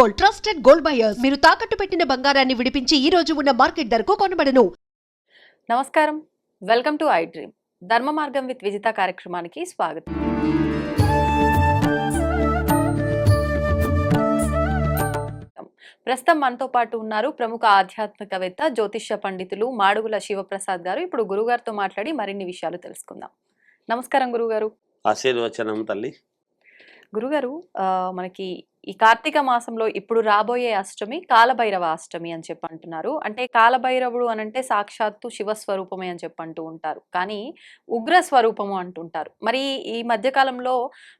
Gold trusted gold buyers. మీరు తాకట్టు పెట్టిన బంగారాన్ని విడిపించి ఈ రోజు ఉన్న మార్కెట్ ధరకు కొనబడను. నమస్కారం. Welcome to iDream. ధర్మ మార్గం విత్ విజిత కార్యక్రమానికి స్వాగతం. ప్రస్తుతం మనతో పాటు ఉన్నారు ప్రముఖ ఆధ్యాత్మికవేత్త జ్యోతిష్య పండితులు మాడుగుల శివప్రసాద్ గారు. ఇప్పుడు గురుగారితో మాట్లాడి మరిన్ని విషయాలు తెలుసుకుందాం. నమస్కారం గురుగారు. ఆశీర్వచనం తల్లి. గురుగారు మనకి ఈ కార్తీక మాసంలో ఇప్పుడు రాబోయే అష్టమి కాలభైరవ అష్టమి అని చెప్పి అంటున్నారు అంటే కాలభైరవుడు అని అంటే సాక్షాత్తు శివస్వరూపమే అని చెప్పి అంటూ ఉంటారు. కానీ ఉగ్ర స్వరూపము అంటుంటారు. మరి ఈ మధ్యకాలంలో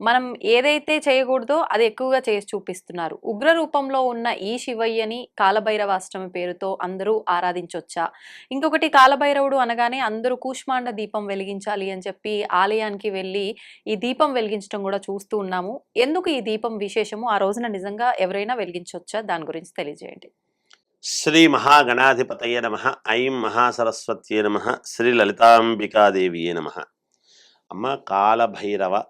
మనం ఏదైతే చేయకూడదో అది ఎక్కువగా చేసి చూపిస్తున్నారు. ఉగ్ర రూపంలో ఉన్న ఈ శివయ్యని కాలభైరవ అష్టమి పేరుతో అందరూ ఆరాధించొచ్చా? ఇంకొకటి కాలభైరవుడు అనగానే అందరూ కూష్మాండ దీపం వెలిగించాలి అని చెప్పి ఆలయానికి వెళ్ళి ఈ దీపం వెలిగించడం కూడా చూస్తూ ఉన్నాము. ఎందుకు ఈ దీపం విశేషము? ఆ రోజున నిజంగా ఎవరైనా వెలిగించవచ్చా దాని గురించి తెలియజేయండి. శ్రీ మహాగణాధిపతయ నమ. ఐం మహాసరస్వత్యే నమ. శ్రీ లలితాంబికాదేవియే నమ. అమ్మ కాలభైరవ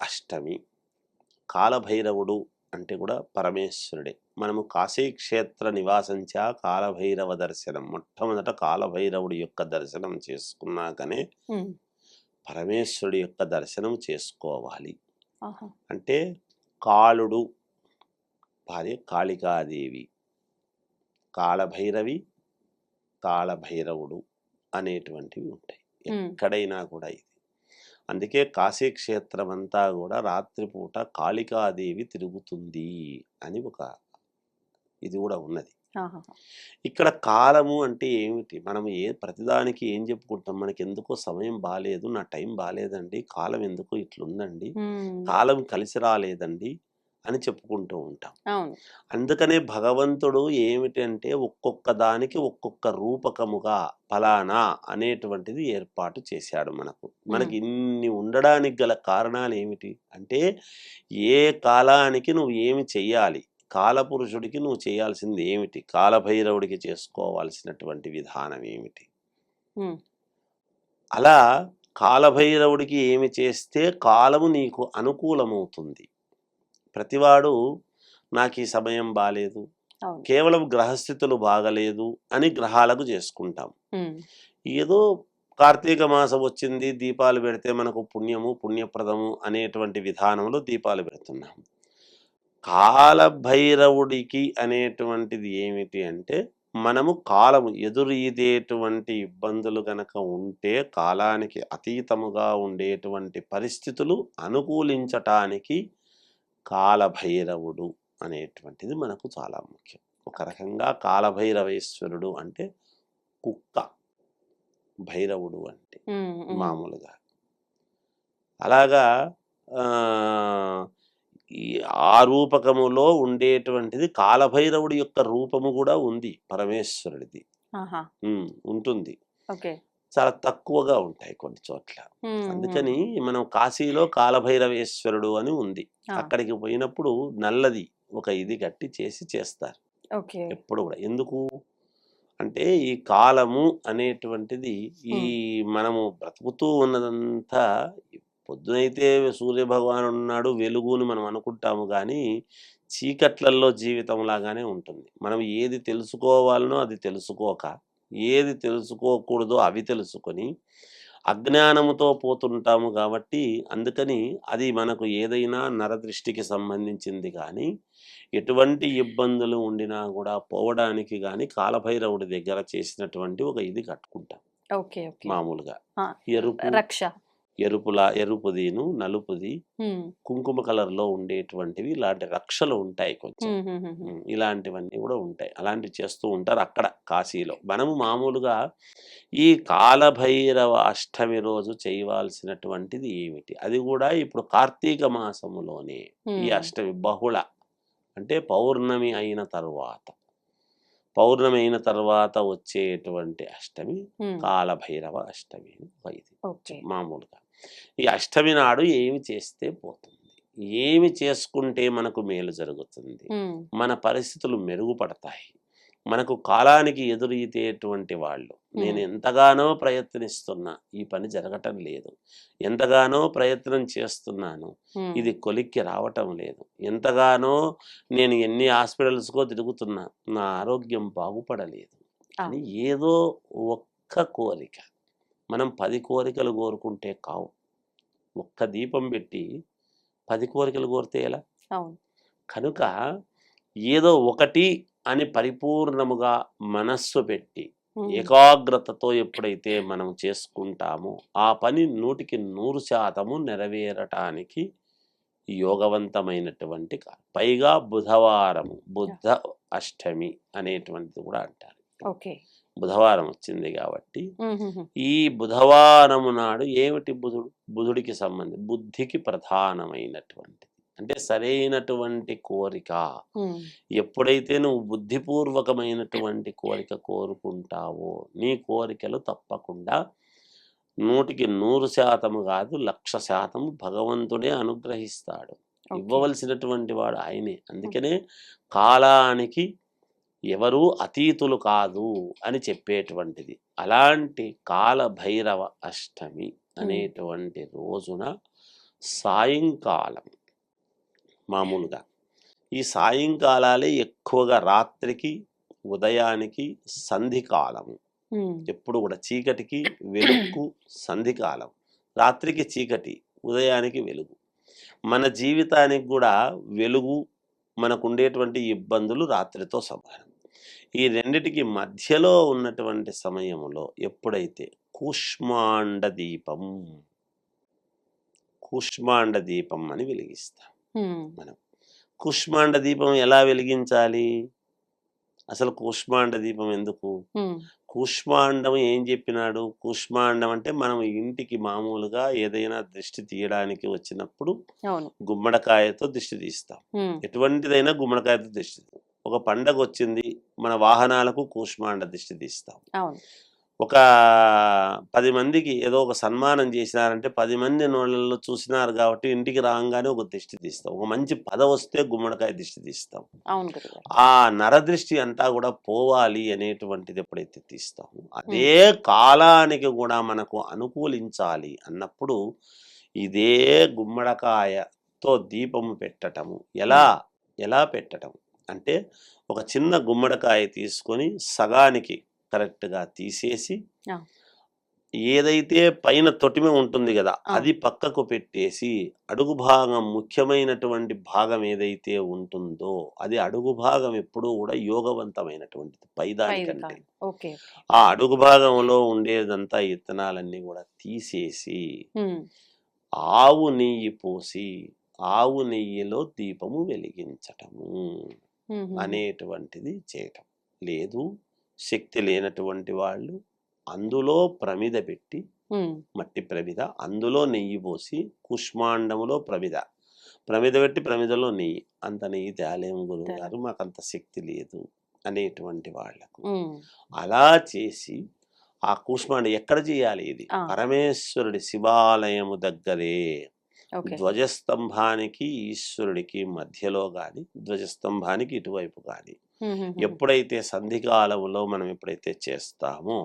అష్టమి. కాలభైరవుడు అంటే కూడా పరమేశ్వరుడే. మనము కాశీక్షేత్ర నివాసంచా కాలభైరవ దర్శనం. మొట్టమొదట కాలభైరవుడి యొక్క దర్శనం చేసుకున్నాకనే పరమేశ్వరుడి యొక్క దర్శనం చేసుకోవాలి. అంటే కాళుడు భార్య కాళికాదేవి. కాళభైరవి కాళభైరవుడు అనేటువంటివి ఉంటాయి. ఎక్కడైనా కూడా ఇది. అందుకే కాశీక్షేత్రం అంతా కూడా రాత్రిపూట కాళికాదేవి తిరుగుతుంది అని ఒక ఇది కూడా ఉన్నది. ఇక్కడ కాలము అంటే ఏమిటి? మనం ఏ ప్రతిదానికి ఏం చెప్పుకుంటాం? మనకి ఎందుకో సమయం బాగాలేదు నా టైం బాగాలేదండి కాలం ఎందుకో ఇట్లుందండి. కాలం కలిసి రాలేదండి. అని చెప్పుకుంటూ ఉంటాం. అందుకనే భగవంతుడు ఏమిటంటే ఒక్కొక్క దానికి ఒక్కొక్క రూపకముగా ఫలానా అనేటువంటిది ఏర్పాటు చేశాడు మనకు. మనకి ఇన్ని ఉండడానికి గల కారణాలు ఏమిటి? అంటే ఏ కాలానికి నువ్వు ఏమి చెయ్యాలి? కాలపురుషుడికి నువ్వు చేయాల్సింది ఏమిటి? కాలభైరవుడికి చేసుకోవాల్సినటువంటి విధానం ఏమిటి? అలా కాలభైరవుడికి ఏమి చేస్తే కాలము నీకు అనుకూలమవుతుంది. ప్రతివాడు నాకు ఈ సమయం అవును. కేవలం గ్రహస్థితులు బాగలేదు అని గ్రహాలకు చేసుకుంటాం. ఏదో కార్తీక మాసం వచ్చింది దీపాలు పెడితే మనకు పుణ్యము పుణ్యప్రదము అనేటువంటి విధానంలో దీపాలు పెడుతున్నాం. కాలభైరవుడికి అనేటువంటిది ఏమిటి అంటే మనము కాలము ఎదురీదేటువంటి ఇబ్బందులు గనక ఉంటే కాలానికి అతీతముగా ఉండేటువంటి పరిస్థితులు అనుకూలించటానికి కాలభైరవుడు అనేటువంటిది మనకు చాలా ముఖ్యం. ఒక రకంగా కాలభైరవేశ్వరుడు అంటే కుక్క. భైరవుడు అంటే మామూలుగా. అలాగా ఆ, ఈ ఆ రూపకములో ఉండేటువంటిది కాలభైరవుడి యొక్క రూపము కూడా ఉంది పరమేశ్వరుడిది. ఉంటుంది. చాలా తక్కువగా ఉంటాయి కొన్ని చోట్ల. అందుకని మనం కాశీలో కాలభైరవేశ్వరుడు అని ఉంది. అక్కడికి పోయినప్పుడు నల్లది ఒక ఇది కట్టి చేసి చేస్తారు. ఎప్పుడు కూడా. ఎందుకు? అంటే ఈ కాలము అనేటువంటిది ఈ మనము బ్రతుకుతూ ఉన్నదంతా పొద్దునైతే సూర్య భగవానుడు ఉన్నాడు వెలుగుని మనం అనుకుంటాము కానీ చీకట్లల్లో జీవితం లాగానే ఉంటుంది. మనం ఏది తెలుసుకోవాలనో అది తెలుసుకోక ఏది తెలుసుకోకూడదో అవి తెలుసుకొని అజ్ఞానముతో పోతుంటాము కాబట్టి అందుకని అది మనకు ఏదైనా నరదృష్టికి సంబంధించింది కానీ ఎటువంటి ఇబ్బందులు ఉండినా కూడా పోవడానికి కానీ కాలభైరవుడి దగ్గర చేసినటువంటి ఒక ఇది కట్టుకుంటాం. మామూలుగా ఎరుపు రక్ష. ఎరుపులా ఎరుపుదిను నలుపుది కుంకుమ కలర్లో ఉండేటువంటివి ఇలాంటి రక్షలు ఉంటాయి కొంచెం. ఇలాంటివన్నీ కూడా ఉంటాయి. అలాంటివి చేస్తూ ఉంటారు అక్కడ కాశీలో. మనము మామూలుగా ఈ కాలభైరవ అష్టమి రోజు చేయవలసినటువంటిది ఏమిటి? అది కూడా ఇప్పుడు కార్తీక మాసములోనే ఈ అష్టమి బహుళ అంటే పౌర్ణమి అయిన తర్వాత పౌర్ణమి అయిన తర్వాత వచ్చేటువంటి అష్టమి కాలభైరవ అష్టమి ఇది మామూలుగా. ఈ అష్టమి నాడు ఏమి చేస్తే పోతుంది? ఏమి చేసుకుంటే మనకు మేలు జరుగుతుంది? మన పరిస్థితులు మెరుగుపడతాయి. మనకు కాలానికి ఎదురీతేటువంటి వాళ్ళు. నేను. ఎంతగానో ప్రయత్నిస్తున్నా ఈ పని జరగటం లేదు. ఎంతగానో ప్రయత్నం చేస్తున్నాను ఇది కొలిక్కి రావటం లేదు. ఎంతగానో నేను ఎన్ని హాస్పిటల్స్కో తిరుగుతున్నా నా ఆరోగ్యం బాగుపడలేదు. అని ఏదో ఒక్క కోరిక. మనం పది కోరికలు కోరుకుంటే కావు. ఒక్క దీపం పెట్టి పది కోరికలు కోరితే ఎలా? కనుక ఏదో ఒకటి అని పరిపూర్ణముగా మనస్సు పెట్టి ఏకాగ్రతతో ఎప్పుడైతే మనం చేసుకుంటామో ఆ పని నూటికి నూరు శాతము నెరవేరటానికి యోగవంతమైనటువంటి కాలం పైగా బుధవారము బుద్ధ అష్టమి అనేటువంటిది కూడా అంటారు. ఓకే. బుధవారం వచ్చింది కాబట్టి ఈ బుధవారము నాడు ఏమిటి బుధుడు? బుధుడికి సంబంధం బుద్ధికి ప్రధానమైనటువంటి అంటే సరైనటువంటి కోరిక. ఎప్పుడైతే నువ్వు బుద్ధిపూర్వకమైనటువంటి కోరిక కోరుకుంటావో నీ కోరికలు తప్పకుండా నూటికి నూరు శాతము కాదు లక్ష శాతము భగవంతుడే అనుగ్రహిస్తాడు. ఇవ్వవలసినటువంటి వాడు ఆయనే. అందుకనే కాలానికి ఎవరూ అతీతులు కాదు అని చెప్పేటువంటిది. అలాంటి కాల భైరవ అష్టమి అనేటువంటి రోజున సాయంకాలం మామూలుగా. ఈ సాయంకాలాలే ఎక్కువగా రాత్రికి ఉదయానికి సంధికాలము ఎప్పుడు కూడా చీకటికి వెలుగు సంధికాలం. రాత్రికి చీకటి ఉదయానికి వెలుగు. మన జీవితానికి కూడా వెలుగు మనకు ఉండేటువంటి ఇబ్బందులు రాత్రితో సమానం. ఈ రెండిటికి మధ్యలో ఉన్నటువంటి సమయంలో ఎప్పుడైతే కూష్మాండ దీపం కూష్మాండ దీపం అని వెలిగిస్తాం ఉమ్, కూష్మాండ దీపం ఎలా వెలిగించాలి? అసలు కూష్మాండ దీపం ఎందుకు? కూష్మాండం ఏం చెప్పినాడు? కూష్మాండం అంటే మనం ఇంటికి మామూలుగా ఏదైనా దృష్టి తీయడానికి వచ్చినప్పుడు గుమ్మడికాయతో దిష్టి తీస్తాం. ఎటువంటిదైనా గుమ్మడికాయతో దిష్టి. ఒక పండగ వచ్చింది మన వాహనాలకు కూష్మాండ దిష్టి తీస్తాం. ఒక పది మందికి ఏదో ఒక సన్మానం చేసినారంటే పది మంది నోళ్ళల్లో చూసినారు కాబట్టి ఇంటికి రాగానే ఒక దిష్టి తీస్తాం. ఒక మంచి పద వస్తే గుమ్మడికాయ దిష్టి తీస్తాం. ఆ నరదృష్టి అంతా కూడా పోవాలి అనేటువంటిది ఎప్పుడైతే తీస్తామో అదే కాలానికి కూడా మనకు అనుకూలించాలి అన్నప్పుడు ఇదే గుమ్మడికాయతో దీపము పెట్టటము. ఎలా? ఎలా పెట్టటం అంటే ఒక చిన్న గుమ్మడికాయ తీసుకొని సగానికి కరెక్ట్గా తీసేసి. ఏదైతే పైన తొటిమ ఉంటుంది కదా. అది పక్కకు పెట్టేసి అడుగు భాగం ముఖ్యమైనటువంటి భాగం ఏదైతే ఉంటుందో అది అడుగు భాగం ఎప్పుడూ కూడా యోగవంతమైనటువంటిది పైది పైదానికంటే ఆ అడుగు భాగంలో ఉండేదంతా ఇత్తనాలన్నీ కూడా తీసేసి ఆవు నెయ్యి పోసి ఆవు నెయ్యిలో దీపము వెలిగించటము. అనేటువంటిది చేయటం. లేదు శక్తి లేనటువంటి వాళ్ళు అందులో ప్రమిద పెట్టి మట్టి ప్రమిద అందులో నెయ్యి పోసి కుష్మాండములో ప్రమిద. ప్రమిద పెట్టి ప్రమిదలో నెయ్యి. అంత నెయ్యి తేలేము గురువు గారు మాకు అంత శక్తి లేదు అనేటువంటి వాళ్ళకు. ఉమ్, అలా చేసి ఆ కూష్మాండ ఎక్కడ చేయాలి ఇది. పరమేశ్వరుడి శివాలయము దగ్గరే. ధ్వజస్తంభానికి ఈశ్వరుడికి మధ్యలో గాని ధ్వజస్తంభానికి ఇటువైపు ఉమ్, ఎప్పుడైతే సంధికాలంలో మనం ఎప్పుడైతే చేస్తామో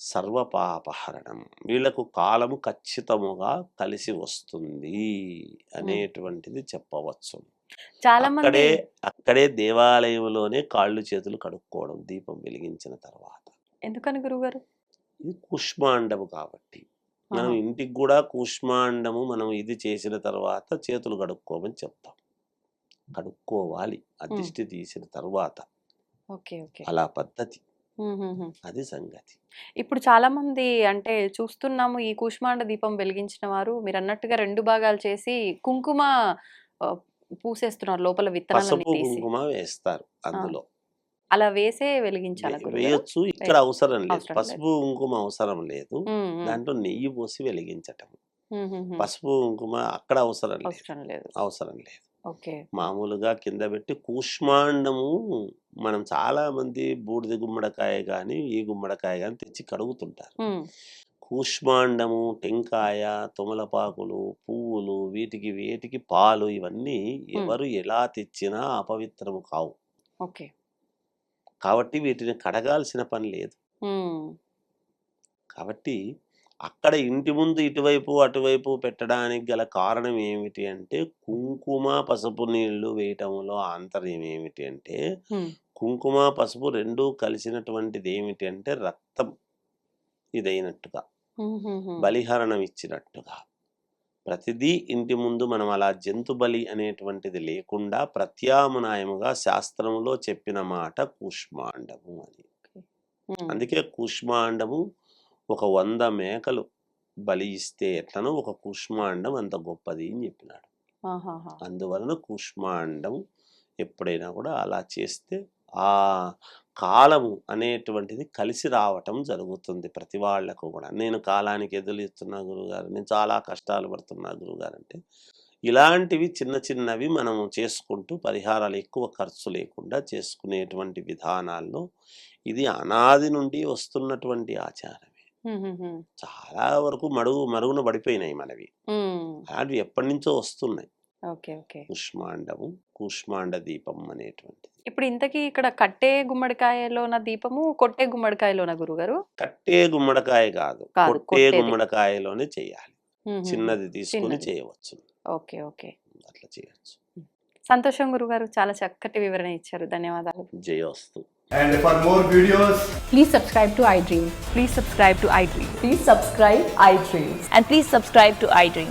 సర్వపాపహరణం వీళ్ళకు కాలము ఖచ్చితముగా కలిసి వస్తుంది అనేటువంటిది చెప్పవచ్చు. చాలా అక్కడే అక్కడే దేవాలయంలోనే కాళ్ళు చేతులు కడుక్కోవడం దీపం వెలిగించిన తర్వాత. ఎందుకని గురుగారు ఇది కుష్మాండము కాబట్టి. మనం. ఇంటికి కూడా కూష్మాండము మనం ఇది చేసిన తర్వాత చేతులు కడుక్కోమని చెప్తాం. కడుక్కోవాలి. ఆ మ్. దిష్టి తీసిన తర్వాత. అలా పద్ధతి. అది సంగతి. ఇప్పుడు చాలా మంది అంటే చూస్తున్నాము ఈ కూష్మాండ దీపం వెలిగించిన వారు. మీరు అన్నట్టుగా రెండు భాగాలు చేసి కుంకుమ పూసేస్తున్నారు లోపల కుంకుమ వేస్తారు అందులో. అలా వేసే వెలిగించాలా వేయొచ్చు. ఇక్కడ అవసరం లేదు. పసుపు కుంకుమ అవసరం లేదు. దాంట్లో నెయ్యి పోసి వెలిగించటం. పసుపు కుంకుమ అక్కడ అవసరం లేదు. అవసరం లేదు. మామూలుగా కింద పెట్టి కూష్మాండము మనం చాలా మంది బూడిద గుమ్మడికాయ కానీ ఈ గుమ్మడికాయ కానీ తెచ్చి కడుగుతుంటారు. కూష్మాండము టెంకాయ తుమలపాకులు పువ్వులు వీటికి వేటికి పాలు ఇవన్నీ ఎవరు ఎలా తెచ్చినా అపవిత్రము కావు. ఓకే. కాబట్టి వీటిని కడగాల్సిన పని లేదు. కాబట్టి అక్కడ ఇంటి ముందు ఇటువైపు అటువైపు పెట్టడానికి గల కారణం ఏమిటి అంటే కుంకుమ పసుపు నీళ్ళు వేయటంలో ఆంతర్యం ఏమిటి అంటే కుంకుమ పసుపు రెండూ కలిసినటువంటిది ఏమిటి అంటే రక్తం ఇదైనట్టుగా. బలిహరణం ఇచ్చినట్టుగా. ప్రతిదీ ఇంటి ముందు మనం అలా జంతు బలి అనేటువంటిది లేకుండా ప్రత్యామ్నాయముగా శాస్త్రములో చెప్పిన మాట కూష్మాండము అని. అందుకే కూష్మాండము ఒక వంద మేకలు బలి ఇస్తే ఎట్లనో ఒక కూష్మాండం అంత గొప్పది అని చెప్పినాడు. అందువలన కూష్మాండం ఎప్పుడైనా కూడా అలా చేస్తే ఆ కాలము అనేటువంటిది కలిసి రావటం జరుగుతుంది ప్రతి వాళ్ళకు కూడా. నేను కాలానికి ఎదురుస్తున్నా గురుగారు నేను చాలా కష్టాలు పడుతున్నా గురుగారు అంటే ఇలాంటివి చిన్న చిన్నవి మనం చేసుకుంటూ పరిహారాలు ఎక్కువ ఖర్చు లేకుండా చేసుకునేటువంటి విధానాల్లో ఇది అనాది నుండి వస్తున్నటువంటి ఆచారమే. చాలా వరకు మడుగు మరుగున పడిపోయినాయి మనవి. అలాంటివి ఎప్పటి నుంచో వస్తున్నాయి. Okay okay. కూష్మాండము కూష్మాండ దీపం అనేటువంటిది. ఇప్పుడు ఇంతకీ ఇక్కడ కట్టే గుమ్మడికాయలోన దీపము కొట్టే గుమ్మడికాయలోన గురుగారు? కట్టే గుమ్మడికాయ కాదు. కాదు, కొట్టే కొట్టేది. గుమ్మడికాయలోనే చేయాలి. చిన్నది తీసుకొని చిన్నది. చేయవచ్చు. Okay okay. అట్లా చేయవచ్చు సంతోషం గురుగారు చాలా చక్కటి వివరణ ఇచ్చారు. ధన్యవాదాలు. జయోస్తు. And for more videos, Please subscribe to iDream. Please subscribe to iDream. Please subscribe iDream. And please subscribe to iDream.